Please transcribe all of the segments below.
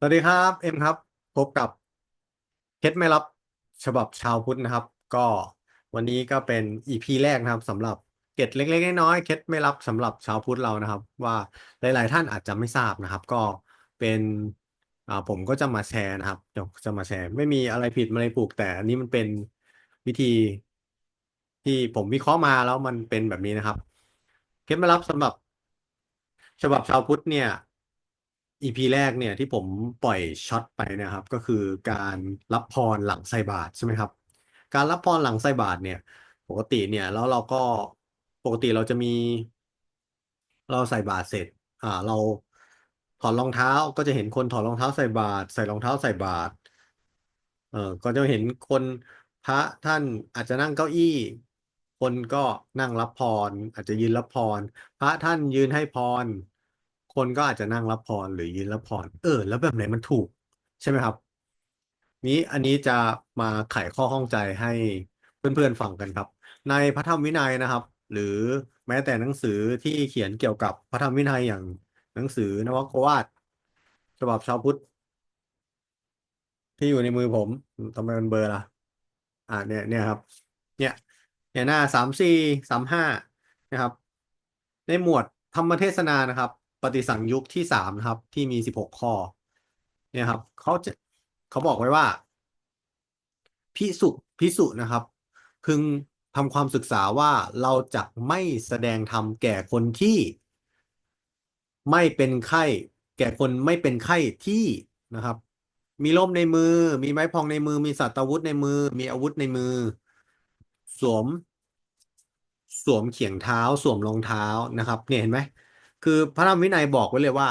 สวัสดีครับ เอ็มครับ พบกับเคล็ดไม่ลับฉบับชาวพุทธนะครับ ก็วันนี้ก็เป็นอีพีแรกนะครับสำหรับเกร็ดเล็กๆน้อยๆเคล็ดไม่ลับสำหรับชาวพุทธเรานะครับ ว่าหลาย ๆ ท่านอาจจะไม่ทราบนะครับ ก็เป็นอ่าผมก็จะมาแชร์นะครับเดี๋ยวจะมาแชร์ ไม่มีอะไรผิดอะไรถูกแต่อันนี้มันเป็นวิธี ที่ผมวิเคราะห์มาแล้วมันเป็นแบบนี้นะครับ เคล็ดไม่ลับสำหรับ ฉบับชาวพุทธเนี่ย EP แรกเนี่ยที่ผมปล่อยช็อตไปนะครับ ก็คือการรับพรหลังใส่บาตรใช่ไหมครับ การรับพรหลังใส่บาตรเนี่ย ปกติเนี่ยแล้วเราก็ปกติเราจะมี เราใส่บาตรเสร็จ อ่า เราถอดรองเท้าก็จะเห็นคนถอดรองเท้าใส่บาตรใส่รองเท้าใส่บาตรเออก็จะเห็นคนพระท่านอาจจะนั่งเก้าอี้ คนก็นั่งรับพร อาจจะยืนรับพร พระท่านยืนให้พร คนก็อาจจะนั่งรับพรหรือยืนรับพรเออ แล้วแบบไหนมันถูก ใช่ไหมครับ นี้อันนี้จะมาไขข้อข้องใจให้เพื่อนๆฟังกันครับ ในพระธรรมวินัยนะครับ หรือแม้แต่หนังสือที่เขียนเกี่ยวกับพระธรรมวินัยอย่างหนังสือนวโกวาทฉบับชาวพุทธที่อยู่ในมือผมทำไมมันเบลอล่ะ อ่าเนี่ยเนี่ยครับ เนี่ยเนี่ยหน้าสามสี่สามห้านะครับ ในหมวดธรรมเทศนานะครับ ปฏิสังยุคที่สามนะครับ ที่มีสิบหกข้อ เนี่ยครับเขาจะเขาบอกไว้ว่าพิสุพิสุนะครับ พึงทำความศึกษาว่าเราจะไม่แสดงธรรมแก่คนที่ ไม่เป็นไข้ แก่คนไม่เป็นไข้ที่นะครับ มีร่มในมือ มีไม้พองในมือ มีสัตราวุธในมือ มีอาวุธในมือ สวม สวมเขียงเท้า สวมรองเท้านะครับ เนี่ยเห็นไหม คือพระธรรมวินัยบอกไว้เลยว่า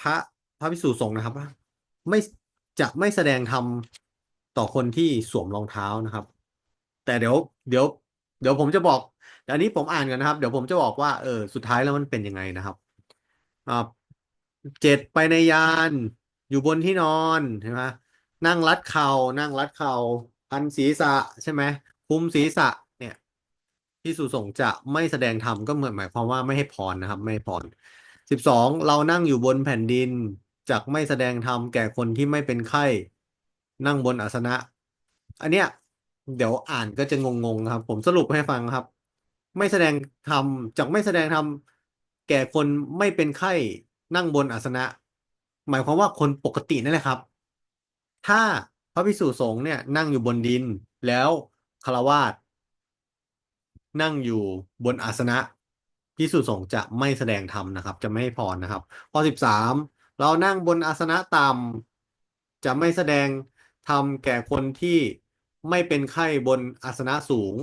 พระพระภิกษุสงฆ์นะครับไม่จะไม่แสดงธรรมต่อคนที่สวมรองเท้านะครับ แต่เดี๋ยว เดี๋ยว เดี๋ยวผมจะบอกเดี๋ยวอันนี้ผมอ่านกันนะครับ เดี๋ยวผมจะบอกว่าเออสุดท้ายแล้วมันเป็นยังไงนะครับอ่าเจ็ดไปในยานอยู่บนที่นอนใช่ไหมนั่งรัดเข่านั่งรัดเข่าพันศีรษะใช่ไหมคุมศีรษะ ที่สุสงฆ์จะไม่แสดงธรรมก็เหมือนหมายความว่าไม่ให้พรนะครับ ไม่ให้พรสิบสองเรานั่งอยู่บนแผ่นดินจะไม่แสดงธรรมแก่คนที่ไม่เป็นไข้นั่งบนอาสนะ อันเนี้ยเดี๋ยวอ่านก็จะงงๆครับ ผมสรุปให้ฟังครับ ไม่แสดงธรรมจากไม่แสดงธรรมแก่คนไม่เป็นไข้นั่งบนอาสนะ หมายความว่าคนปกตินั่นแหละครับ ถ้าพระภิกษุสงฆ์เนี่ยนั่งอยู่บนดินแล้วฆราวาส นั่งอยู่บนอาสนะภิกษุสงฆ์จะไม่แสดงธรรมนะครับ จะไม่ให้พรนะครับ ข้อสิบสามเรานั่งบนอาสนะต่ำจะไม่แสดงธรรมแก่คนที่ไม่เป็นไข้บนอาสนะสูง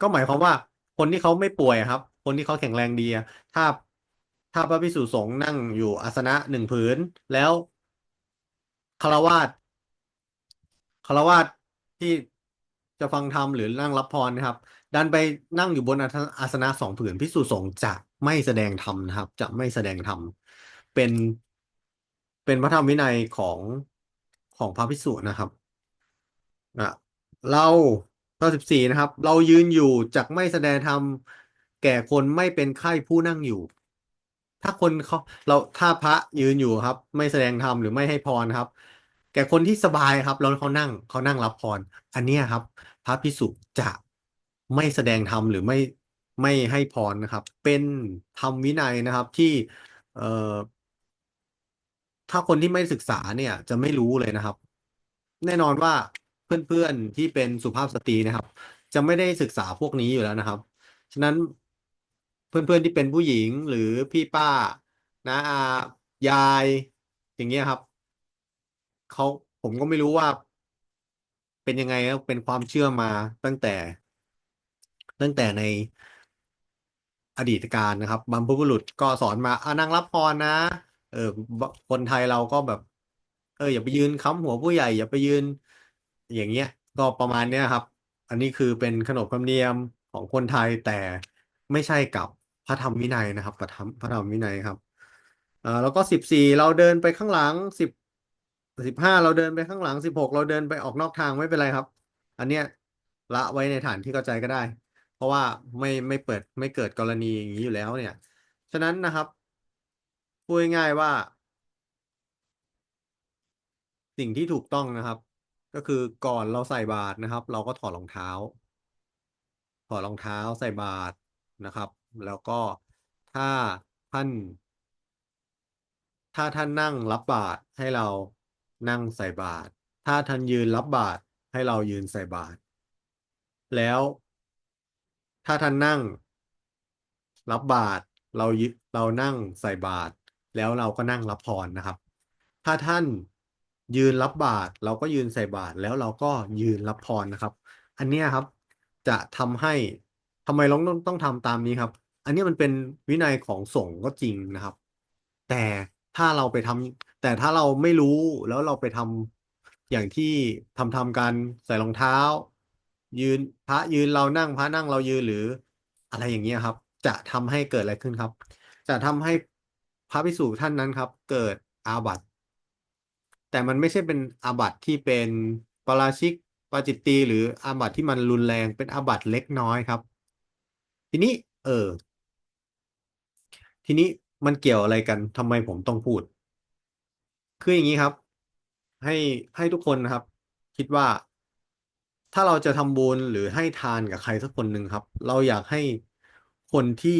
ก็หมายความว่าคนที่เขาไม่ป่วยครับ คนที่เขาแข็งแรงดีถ้าถ้าพระภิกษุสงฆ์นั่งอยู่อาสนะหนึ่งผืนแล้วฆราวาสฆราวาสที่จะฟังธรรมหรือนั่งรับพรนะครับ ดันไปนั่งอยู่บนอาสนะสองผืนภิกษุสงฆ์จะไม่แสดงธรรมนะครับ จะไม่แสดงธรรมเป็นเป็นพระธรรมวินัยของของพระภิกษุนะครับอะเราข้อสิบสี่นะครับ เรายืนอยู่จักไม่แสดงธรรมแก่คนไม่เป็นไข้ผู้นั่งอยู่ ถ้าคนเขาเราถ้าพระยืนอยู่ครับ ไม่แสดงธรรมหรือไม่ให้พรครับ แก่คนที่สบายครับแล้วเขานั่งเขานั่งรับพร อันนี้ครับ พระภิกษุจะ ไม่แสดงธรรมหรือไม่ไม่ให้พรนะครับ เป็นธรรมวินัยนะครับที่เอ่อถ้าคนที่ไม่ศึกษาเนี่ย จะไม่รู้เลยนะครับ แน่นอนว่าเพื่อนๆที่เป็นสุภาพสตรีนะครับ จะไม่ได้ศึกษาพวกนี้อยู่แล้วนะครับ ฉะนั้นเพื่อนๆที่เป็นผู้หญิงหรือพี่ป้านะอายายอย่างเงี้ยครับเขาผมก็ไม่รู้ว่า เป็นยังไงครับเป็นความเชื่อมาตั้งแต่ ตั้งแต่ในอดีตการนะครับบรรพบุรุษก็สอนมาอ่านั่งรับพรนะ เออคนไทยเราก็แบบ เออ อย่าไปยืนค้ำหัวผู้ใหญ่ อย่าไปยืน อย่างเงี้ย ก็ประมาณเนี้ยครับ อันนี้คือเป็นขนบธรรมเนียมของคนไทยแต่ไม่ใช่กับพระธรรมวินัยนะครับพระธรรมพระธรรมวินัยครับเอ่อแล้วก็สิบสี่เราเดินไปข้างหลังสิบสิบห้าเราเดินไปข้างหลังสิบหกเราเดินไปออกนอกทางไม่เป็นไรครับ อันเนี้ยละไว้ในฐานที่เข้าใจก็ได้ เพราะว่าไม่ไม่เปิดไม่เกิดกรณีอย่างนี้อยู่แล้วเนี่ย ฉะนั้นนะครับพูดง่ายๆว่า สิ่งที่ถูกต้องนะครับ ก็คือก่อนเราใส่บาตรนะครับ เราก็ถอดรองเท้า ถอดรองเท้าใส่บาตรนะครับ แล้วก็ถ้าท่าน ถ้าท่านนั่งรับบาตรให้เรานั่งใส่บาตรถ้าท่านยืนรับบาตรให้เรายืนใส่บาตรแล้ว ถ้าท่านนั่ง รับบาตรเราเรานั่งใส่บาตรแล้วเราก็นั่งรับพรนะครับ ถ้าท่านยืนรับบาตรเราก็ยืนใส่บาตรแล้วเราก็ยืนรับพรนะครับ อันนี้ครับจะทำให้ทำไมเราต้องต้องทำตามนี้ครับ อันนี้มันเป็นวินัยของสงฆ์ก็จริงนะครับ แต่ถ้าเราไปทำแต่ถ้าเราไม่รู้แล้วเราไปทำอย่างที่ทำทำกันใส่รองเท้า ยืนพระยืนเรานั่งพระนั่งเรายืนหรืออะไรอย่างเงี้ยครับ จะทำให้เกิดอะไรขึ้นครับ จะทำให้พระภิกษุท่านนั้นครับ เกิดอาบัติ แต่มันไม่ใช่เป็นอาบัติที่เป็นปราชิกปาจิตตีหรืออาบัติที่มันรุนแรงเป็นอาบัติเล็กน้อยครับ ทีนี้ เออ ทีนี้มันเกี่ยวอะไรกันทำไมผมต้องพูด คืออย่างนี้ครับ ให้ให้ทุกคนนะครับ คิดว่า ถ้าเราจะทำบุญหรือให้ทานกับใครสักคนหนึ่งครับ เราอยากให้คนที่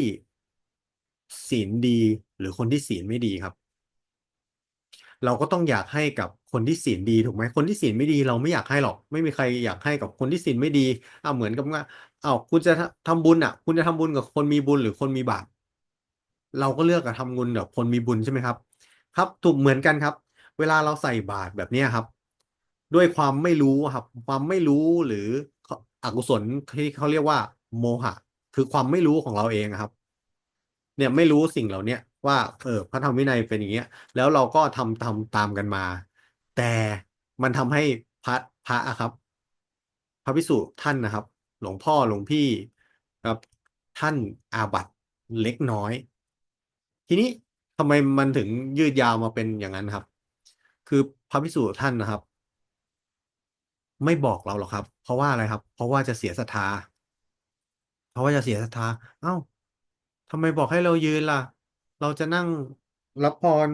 ศีลดีหรือคนที่ศีลไม่ดีครับ เราก็ต้องอยากให้กับคนที่ศีลดีถูกไหมคนที่ศีลไม่ดี เราไม่อยากให้หรอก ไม่มีใครอยากให้กับคนที่ศีลไม่ดีอ่าเหมือนกับว่าอ้าวคุณจะทำบุญอะ คุณจะทำบุญกับคนมีบุญหรือคนมีบาปเราก็เลือกกับทำบุญกับคนมีบุญใช่ไหมครับ ครับถูกเหมือนกันครับ เวลาเราใส่บาตรแบบนี้ครับ ด้วยความไม่รู้ครับ ความไม่รู้หรืออกุศลที่เขาเรียกว่า โมหะ คือความไม่รู้ของเราเองครับ เนี่ยไม่รู้สิ่งเหล่าเนี้ยว่าเออพระธรรมวินัยเป็นอย่างเงี้ย แล้วเราก็ทำทำตามกันมา แต่มันทำให้พระพระอะครับ พระภิกษุท่านนะครับ หลวงพ่อหลวงพี่ครับท่านอาบัติเล็กน้อย ทีนี้ทำไมมันถึงยืดยาวมาเป็นอย่างนั้นครับ คือพระภิกษุท่านนะครับ ไม่บอกเราหรอกครับ เพราะว่าอะไรครับ เพราะว่าจะเสียศรัทธา เพราะว่าจะเสียศรัทธา เอ้าทำไมบอกให้เรายืนล่ะ เราจะนั่งรับพร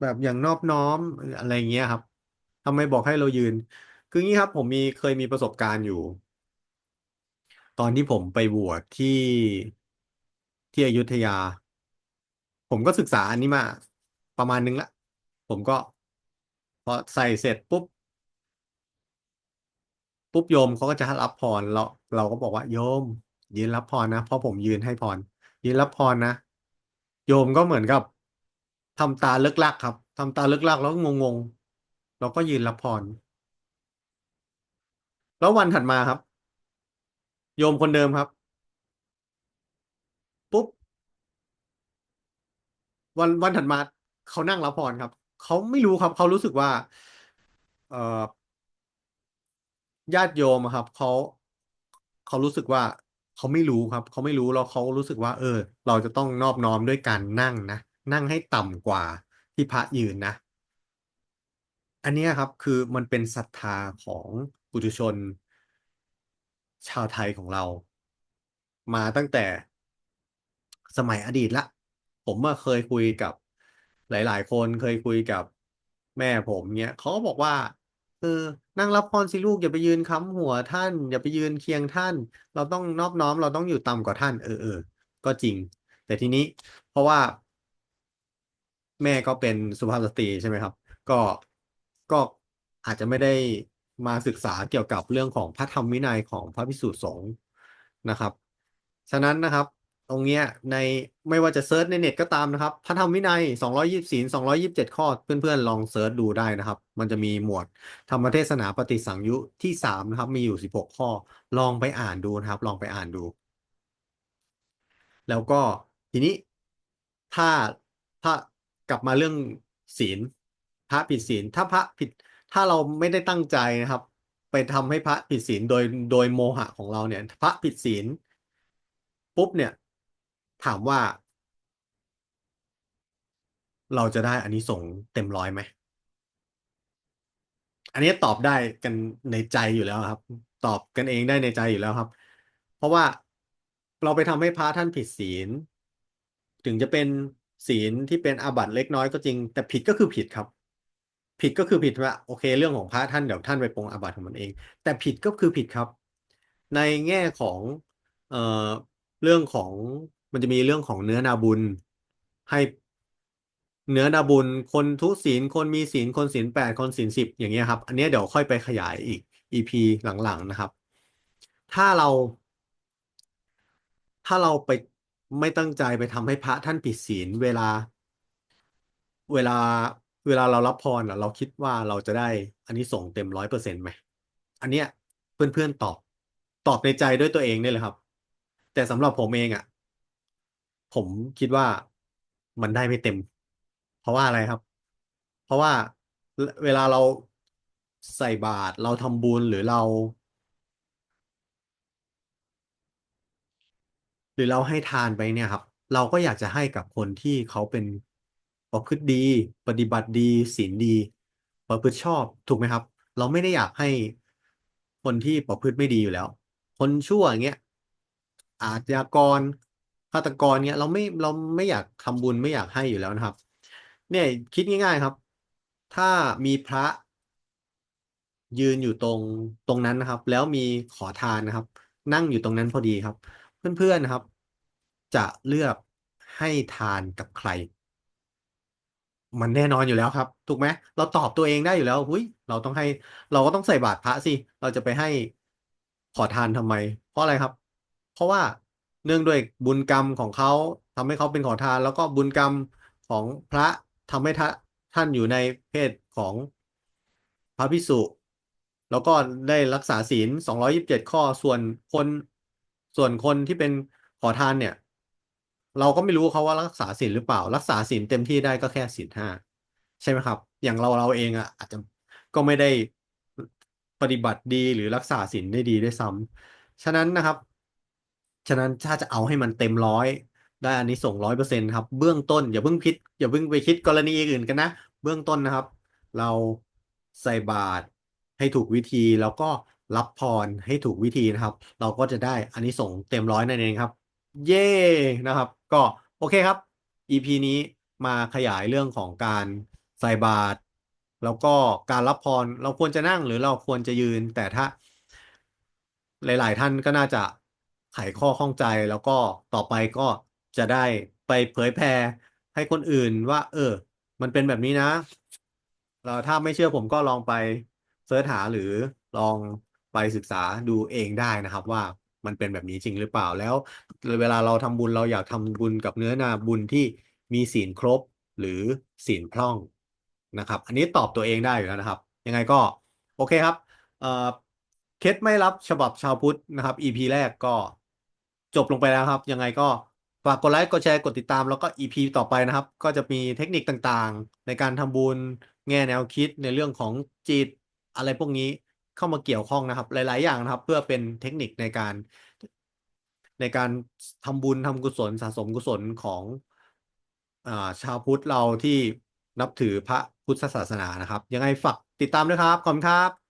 แบบอย่างนอบน้อมอะไรเงี้ยครับทำไมบอกให้เรายืน คืองี้ครับ ผมมีเคยมีประสบการณ์อยู่ ตอนที่ผมไปบวชที่ที่อยุธยา ผมก็ศึกษาอันนี้มา ประมาณนึงละ ผมก็พอใส่เสร็จปุ๊บ ปุ๊บโยมเขาก็จะรับพรเราเราก็บอกว่าโยม ยืนรับพรนะเพราะผมยืนให้พรยืนรับพรนะโยมก็เหมือนกับทำตาเลิกลักครับทำตาเลิกลักแล้วงงๆเราก็ยืนรับพรแล้ววันถัดมาครับ โยมคนเดิมครับปุ๊บวันวันถัดมาเขานั่งรับพรครับเขาไม่รู้ครับเขารู้สึกว่า เอ่อ ญาติโยมครับเขาเขารู้สึกว่าเขาไม่รู้ครับเขาไม่รู้แล้วเขารู้สึกว่า เออ เราจะต้องนอบน้อมด้วยการนั่งนะนั่งให้ต่ำกว่าที่พระยืนนะ อันนี้ครับคือมันเป็นศรัทธาของปุถุชน ชาวไทยของเรา มาตั้งแต่สมัยอดีตละ ผมมาเคยคุยกับหลาย ๆ คนเคยคุยกับแม่ผมเนี้ยเขาก็บอกว่า เออ นั่งรับพรสิลูกอย่าไปยืนค้ำหัวท่าน อย่าไปยืนเคียงท่าน เราต้องนอบน้อม เราต้องอยู่ต่ำกว่าท่าน เออเออก็จริง แต่ทีนี้ เพราะว่า แม่ก็เป็นสุภาพสตรีใช่ไหมครับ ก็ก็อาจจะไม่ได้มาศึกษาเกี่ยวกับเรื่องของพระธรรมวินัยของพระภิกษุสงฆ์นะครับ ฉะนั้นนะครับ ตรงเนี้ยในไม่ว่าจะเซิร์ชในเน็ตก็ตามนะครับ พระธรรมวินัยสองร้อยยี่สิบสองร้อยยิบเจ็ดข้อ เพื่อนๆ ลองเซิร์ชดูได้นะครับ มันจะมีหมวดธรรมเทศนาปฏิสังยุที่สามนะครับ มีอยู่สิบหกข้อ ลองไปอ่านดูนะครับ ลองไปอ่านดู แล้วก็ทีนี้ถ้าถ้ากลับมาเรื่องศีลพระผิดศีลถ้าพระผิดถ้าเราไม่ได้ตั้งใจนะครับ ไปทำให้พระผิดศีลโดยโดยโมหะของเราเนี่ย พระผิดศีลปุ๊บเนี่ย ถามว่า เราจะได้อันนี้ส่งเต็มร้อยไหม อันนี้ตอบได้กันในใจอยู่แล้วครับ ตอบกันเองได้ในใจอยู่แล้วครับ เพราะว่าเราไปทำให้พระท่านผิดศีล ถึงจะเป็นศีลที่เป็นอาบัติเล็กน้อยก็จริง แต่ผิดก็คือผิดครับ ผิดก็คือผิดว่าโอเค เรื่องของพระท่านเดี๋ยวท่านไปปรงอาบัติของมันเอง แต่ผิดก็คือผิดครับ ในแง่ของเอ่อเรื่องของ มันจะมีเรื่องของเนื้อนาบุญให้เนื้อนาบุญคนทุศีลคนมีศีลคนศีลแปดคนศีลสิบอย่างเงี้ยครับ อันเนี้ยเดี๋ยวค่อยไปขยายอีก EP หลังๆนะครับ ถ้าเรา ถ้าเราไปไม่ตั้งใจไปทำให้พระท่านผิดศีลเวลา เวลาเวลาเรารับพรอะเราคิดว่าเราจะได้อันนี้ส่งเต็มร้อยเปอร์เซ็นต์ไหมอันเนี้ยเพื่อนๆตอบตอบในใจด้วยตัวเองได้เลยครับ แต่สำหรับผมเองอะ ผมคิดว่ามันได้ไม่เต็ม เพราะว่าอะไรครับ เพราะว่าเวลาเราใส่บาตรเราทำบุญหรือเรา หรือเราให้ทานไปเนี่ยครับ เราก็อยากจะให้กับคนที่เขาเป็นประพฤติดี ปฏิบัติดีศีลดี ประพฤติชอบถูกไหมครับ เราไม่ได้อยากให้คนที่ประพฤติไม่ดีอยู่แล้ว คนชั่วอย่างเงี้ยอาชญากร ฆาตกรเงี้ยเราไม่เราไม่อยากทำบุญไม่อยากให้อยู่แล้วนะครับ เนี่ยคิดง่าย ๆครับ ถ้ามีพระยืนอยู่ตรงตรงนั้นนะครับ แล้วมีขอทานนะครับ นั่งอยู่ตรงนั้นพอดีครับ เพื่อนๆนะครับ จะเลือกให้ทานกับใคร มันแน่นอนอยู่แล้วครับ ถูกไหมเราตอบตัวเองได้อยู่แล้วหุ้ยเราต้องให้ เราก็ต้องใส่บาตรพระสิ เราจะไปให้ขอทานทำไม เพราะอะไรครับ เพราะว่า เนื่องด้วยบุญกรรมของเขาทำให้เขาเป็นขอทาน แล้วก็บุญกรรมของพระทำให้ท่านท่านอยู่ในเพศของพระภิกษุ แล้วก็ได้รักษาศีลสองร้อยยิบเจ็ดข้อส่วนคนส่วนคนที่เป็นขอทานเนี่ย เราก็ไม่รู้เขาว่ารักษาศีลหรือเปล่า รักษาศีลเต็มที่ได้ก็แค่ศีลห้าใช่ไหมครับ อย่างเราเราเองอะ อาจจะก็ไม่ได้ปฏิบัติดีหรือรักษาศีลได้ดีด้วยซ้ำฉะนั้นนะครับ ฉะนั้นถ้าจะเอาให้มันเต็มร้อยได้อันนี้ส่งร้อยเปอร์เซ็นต์ครับ เบื้องต้นอย่าเพิ่งคิดอย่าเพิ่งไปคิดกรณีอื่นกันนะ เบื้องต้นนะครับ เราใส่บาตรให้ถูกวิธีแล้วก็รับพรให้ถูกวิธีนะครับ เราก็จะได้อันนี้ส่งเต็มร้อยนั่นเองครับ เย่นะครับ ก็โอเคครับ EP นี้มาขยายเรื่องของการใส่บาตรแล้วก็การรับพรเราควรจะนั่งหรือเราควรจะยืน แต่ถ้าหลาย ๆ ท่านก็น่าจะ ไขข้อข้องใจแล้วก็ต่อไปก็จะได้ไปเผยแพร่ให้คนอื่นว่า เออ มันเป็นแบบนี้นะเราถ้าไม่เชื่อผมก็ลองไปเสิร์ชหาหรือลองไปศึกษาดูเองได้นะครับ ว่ามันเป็นแบบนี้จริงหรือเปล่าแล้ว เวลาเราทำบุญเราอยากทำบุญกับเนื้อนาบุญที่มีศีลครบหรือศีลพร่องนะครับ อันนี้ตอบตัวเองได้อยู่แล้วนะครับ ยังไงก็โอเคครับเออเคสไม่รับฉบับชาวพุทธนะครับ EP แรกก็ จบลงไปแล้วครับ ยังไงก็ฝากกดไลค์กดแชร์กดติดตามแล้วก็ EP ต่อไปนะครับ ก็จะมีเทคนิคต่างๆ ในการทำบุญแง่แนวคิดในเรื่องของจิตอะไรพวกนี้เข้ามาเกี่ยวข้องนะครับ หลาย ๆ อย่างนะครับ เพื่อเป็นเทคนิคในการ ในการทำบุญทำกุศลสะสมกุศลของอาชาวพุทธเราที่นับถือพระพุทธศาสนานะครับ ยังไงฝากติดตามด้วยครับขอบคุณครับ